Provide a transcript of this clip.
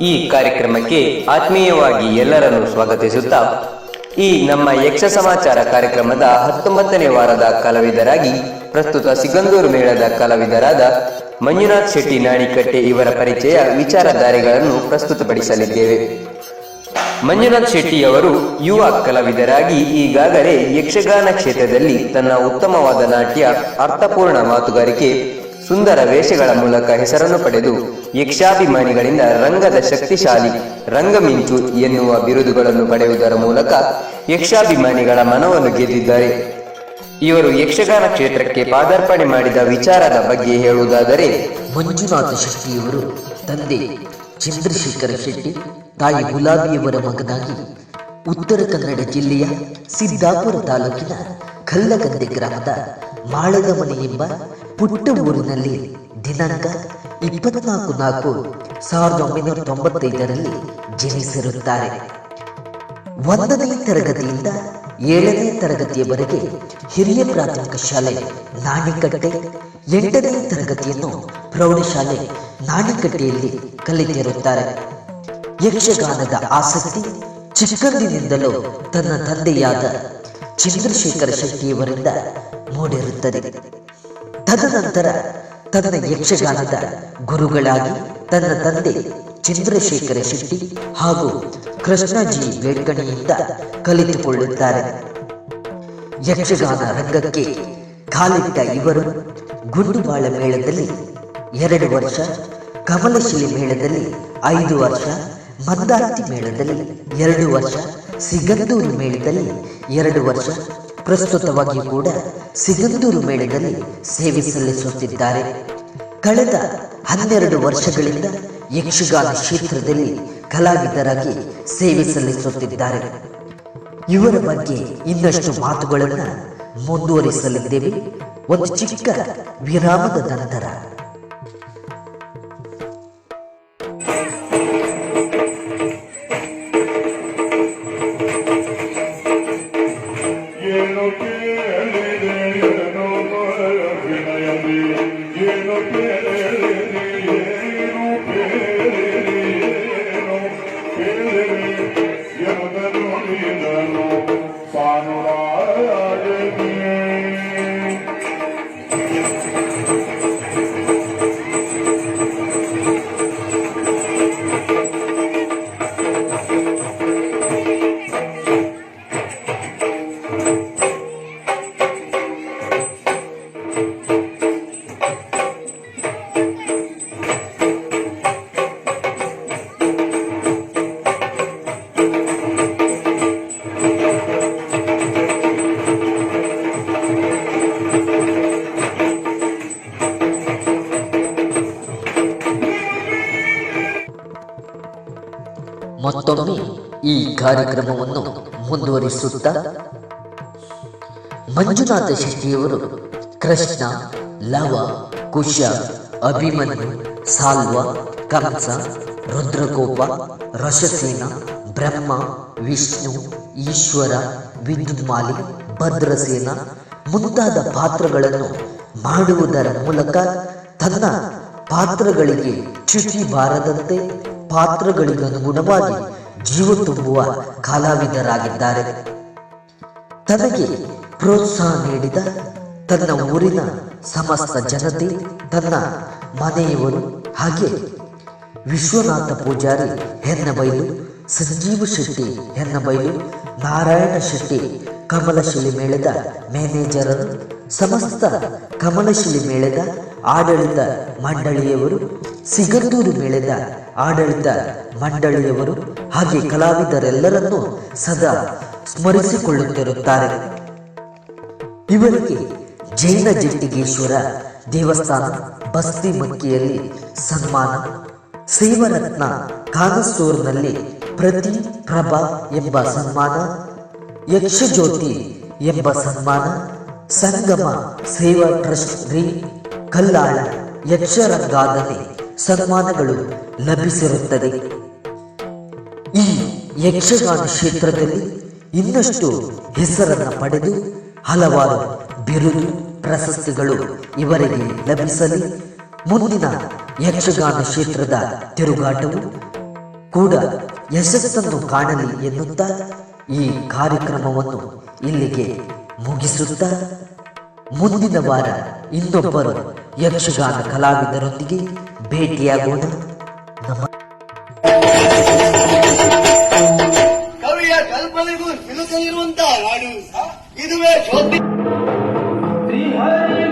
ಈ ಕಾರ್ಯಕ್ರಮಕ್ಕೆ ಆತ್ಮೀಯವಾಗಿ ಎಲ್ಲರನ್ನು ಸ್ವಾಗತಿಸುತ್ತಾ, ಈ ನಮ್ಮ ಯಕ್ಷ ಸಮಾಚಾರ ಕಾರ್ಯಕ್ರಮದ ಹತ್ತೊಂಬತ್ತನೇ ವಾರದ ಕಲಾವಿದರಾಗಿ ಪ್ರಸ್ತುತ ಸಿಗಂದೂರು ಮೇಳದ ಕಲಾವಿದರಾದ ಮಂಜುನಾಥ್ ಶೆಟ್ಟಿ ನಾಣಿಕಟ್ಟೆ ಇವರ ಪರಿಚಯ ವಿಚಾರಧಾರೆಗಳನ್ನು ಪ್ರಸ್ತುತಪಡಿಸಲಿದ್ದೇವೆ. ಮಂಜುನಾಥ್ ಶೆಟ್ಟಿ ಅವರು ಯುವ ಕಲಾವಿದರಾಗಿ ಈಗಾಗಲೇ ಯಕ್ಷಗಾನ ಕ್ಷೇತ್ರದಲ್ಲಿ ತನ್ನ ಉತ್ತಮವಾದ ನಾಟ್ಯ ಅರ್ಥಪೂರ್ಣ ಮಾತುಗಾರಿಕೆ ಸುಂದರ ವೇಷಗಳ ಮೂಲಕ ಹೆಸರನ್ನು ಪಡೆದು ಯಕ್ಷಾಭಿಮಾನಿಗಳಿಂದ ರಂಗದ ಶಕ್ತಿಶಾಲಿ ರಂಗಮಿಂಚು ಎನ್ನುವ ಬಿರುದುಗಳನ್ನು ಪಡೆಯುವುದರ ಮೂಲಕ ಯಕ್ಷಾಭಿಮಾನಿಗಳ ಮನವನ್ನು ಗೆದ್ದಿದ್ದಾರೆ. ಇವರು ಯಕ್ಷಗಾನ ಕ್ಷೇತ್ರಕ್ಕೆ ಪಾದಾರ್ಪಣೆ ಮಾಡಿದ ವಿಚಾರದ ಬಗ್ಗೆ ಹೇಳುವುದಾದರೆ, ಮಂಜುನಾಥ ಶೆಟ್ಟಿಯವರು ತಂದೆ ಚಂದ್ರಶೇಖರ ಶೆಟ್ಟಿ, ತಾಯಿ ಗುಲಾಬಿಯವರ ಮಗನಾಗಿ ಉತ್ತರ ಕನ್ನಡ ಜಿಲ್ಲೆಯ ಸಿದ್ದಾಪುರ ತಾಲೂಕಿನ ಕಲ್ಲಗಂದೆ ಗ್ರಾಮದ ಮಾಳದ ಮನೆ ಎಂಬ ಪುಟ್ಟ ಊರಿನಲ್ಲಿ ದಿನಾಂಕ ಇಪ್ಪತ್ನಾಲ್ಕು ನಾಲ್ಕು ಸಾವಿರದ ಒಂಬೈನೂರ ತೊಂಬತ್ತೈದರಲ್ಲಿ ಜನಿಸಿರುತ್ತಾರೆ. ಒಂದನೇ ತರಗತಿಯಿಂದ ಏಳನೇ ತರಗತಿಯವರೆಗೆ ಹಿರಿಯ ಪ್ರಾಥಮಿಕ ಶಾಲೆ ನಾಣಿಕಟ್ಟೆ, ಎಂಟನೇ ತರಗತಿಯನ್ನು ಪ್ರೌಢಶಾಲೆ ನಾಣಿಕಟ್ಟೆಯಲ್ಲಿ ಕಲಿತಿರುತ್ತಾರೆ. ಯಕ್ಷಗಾನದ ಆಸಕ್ತಿ ಚಿಕ್ಕಂದಿನಿಂದಲೂ ತನ್ನ ತಂದೆಯಾದ ಚಂದ್ರಶೇಖರ ಶೆಟ್ಟಿಯವರಿಂದ ಮೂಡಿರುತ್ತದೆ. ತದನಂತರ ತನ್ನ ಯಕ್ಷಗಾನದ ಗುರುಗಳಾಗಿ ತನ್ನ ತಂದೆ ಚಂದ್ರಶೇಖರ ಶೆಟ್ಟಿ ಹಾಗೂ ಕೃಷ್ಣಜಿ ವೆಂಕಣಿಯಿಂದ ಕಲಿತುಕೊಳ್ಳುತ್ತಾರೆ. ಯಕ್ಷಗಾನ ರಂಗಕ್ಕೆ ಕಾಲಿಟ್ಟ ಇವರು ಗುಂಡುಬಾಳ ಮೇಳದಲ್ಲಿ ಎರಡು ವರ್ಷ, ಕಮಲಶಿಲೆ ಮೇಳದಲ್ಲಿ ಐದು ವರ್ಷ, ಮಂದಾರ್ತಿ ಮೇಳದಲ್ಲಿ ಎರಡು ವರ್ಷ, ಸಿಗಂದೂರು ಮೇಳದಲ್ಲಿ ಎರಡು ವರ್ಷ, ಪ್ರಸ್ತುತವಾಗಿ ಕೂಡ ಸಿಗಂದೂರು ಮೇಳದಲ್ಲಿ ಸೇವೆ ಸಲ್ಲಿಸುತ್ತಿದ್ದಾರೆ. ಕಳೆದ ಹನ್ನೆರಡು ವರ್ಷಗಳಿಂದ ಯಕ್ಷಗಾನ ಕ್ಷೇತ್ರದಲ್ಲಿ ಕಲಾವಿದರಾಗಿ ಸೇವೆ ಸಲ್ಲಿಸುತ್ತಿದ್ದಾರೆ. ಇವರ ಬಗ್ಗೆ ಇನ್ನಷ್ಟು ಮಾತುಗಳನ್ನು ಮುಂದುವರಿಸಲಿದ್ದೇವೆ. ಒಂದು ಚಿಕ್ಕ ವಿರಾಮದ ನಂತರ. ಏನು In Fanu Ram. ಮತ್ತೊಮ್ಮೆ ಈ ಕಾರ್ಯಕ್ರಮವನ್ನು ಮುಂದುವರಿಸುತ್ತಾ ಮಂಜುನಾಥ ಶೆಟ್ಟಿಯವರು ಕೃಷ್ಣ, ಲವ, ಕುಶ, ಅಭಿಮನ್ಯು, ಸಾಲ್ವ, ಕಂಸ, ರುದ್ರಕೋಪ, ರಸಸೇನ, ಬ್ರಹ್ಮ, ವಿಷ್ಣು, ಈಶ್ವರ ವಿದ್ಯುನ್ಮಾಲಿ ಭದ್ರಸೇನ ಮುಂತಾದ ಪಾತ್ರಗಳನ್ನು ಮಾಡುವುದರ ಮೂಲಕ ತನ್ನ ಪಾತ್ರಗಳಿಗೆ ಚ್ಯುತಿ ಬಾರದಂತೆ ಪಾತ್ರಗಳಿಗನುಗುಣವಾಗಿ ಜೀವ ತುಂಬುವ ಕಲಾವಿದರಾಗಿದ್ದಾರೆ. ತನಗೆ ಪ್ರೋತ್ಸಾಹ ನೀಡಿದ ತನ್ನ ಊರಿನ ಸಮಸ್ತ ಜನತೆ, ತನ್ನ ಮನೆಯವರು ಹಾಗೆ ವಿಶ್ವನಾಥ ಪೂಜಾರಿ ಹೆನ್ನಬೈಲು ಸಂಜೀವ ಶೆಟ್ಟಿ ಹೆನ್ನಬೈಲು ನಾರಾಯಣ ಶೆಟ್ಟಿ ಕಮಲಶಿಲೆ ಮೇಳದ ಮ್ಯಾನೇಜರರು ಸಮಸ್ತ ಕಮಲಶಿಲೆ ಮೇಳದ ಆಡಳಿತ ಮಂಡಳಿಯವರು ಸಿಗಂದೂರು ಮೇಳದ ಆಡಳಿತ ಮಂಡಳಿಯವರು ಹಾಗೆ ಕಲಾವಿದರೆಲ್ಲರನ್ನೂ ಸದಾ ಸ್ಮರಿಸಿಕೊಳ್ಳುತ್ತಿರುತ್ತಾರೆ. ಇವರಿಗೆ ಜೈನ ಜಟ್ಟಿಗೇಶ್ವರ ದೇವಸ್ಥಾನ, ಬಸ್ತಿ ಮಕ್ಕಿಯಲ್ಲಿ ಸನ್ಮಾನ, ಸೇವರತ್ನ ಕಾನಸೂರ್ನಲ್ಲಿ ಪ್ರತಿ ಪ್ರಭಾ ಎಂಬ ಸನ್ಮಾನ, ಯಕ್ಷಜ್ಯೋತಿ ಎಂಬ ಸನ್ಮಾನ ಸಂಗಮ ಸೇವಾ ಟ್ರಸ್ಟ್ ಶ್ರೀ ಕಲ್ಲಾಳ ಯಕ್ಷರಂಗಾದಲ್ಲಿ ಸನ್ಮಾನಗಳು ಲಭಿಸಿರುತ್ತದೆ. ಈ ಯಕ್ಷಗಾನ ಕ್ಷೇತ್ರದಲ್ಲಿ ಇನ್ನಷ್ಟು ಹೆಸರನ್ನು ಪಡೆದು ಹಲವಾರು ಬಿರುದು ಪ್ರಶಸ್ತಿಗಳು ಇವರಿಗೆ ಲಭಿಸಲಿ. ಮುಂದಿನ ಯಕ್ಷಗಾನ ಕ್ಷೇತ್ರದ ತಿರುಗಾಟವು ಕೂಡ ಯಶಸ್ಸನ್ನು ಕಾಣಲಿ ಎನ್ನುತ್ತಾ ಈ ಕಾರ್ಯಕ್ರಮವನ್ನು ಇಲ್ಲಿಗೆ ಮುಗಿಸುತ್ತಾ ಮುಂದಿನ ವಾರ ಇನ್ನೊಬ್ಬರು ಯಕ್ಷಗಾನ ಕಲಾವಿದರೊಂದಿಗೆ ಭೇಟಿಯಾಗುವುದು ನಮ್ಮ ಕವಿಯ ಕಲ್ಪನೆಗೂ ಸಿಲುಕಲಿರುವಂತಹ ನಾಡು ಇದುವೇ ಹರಿ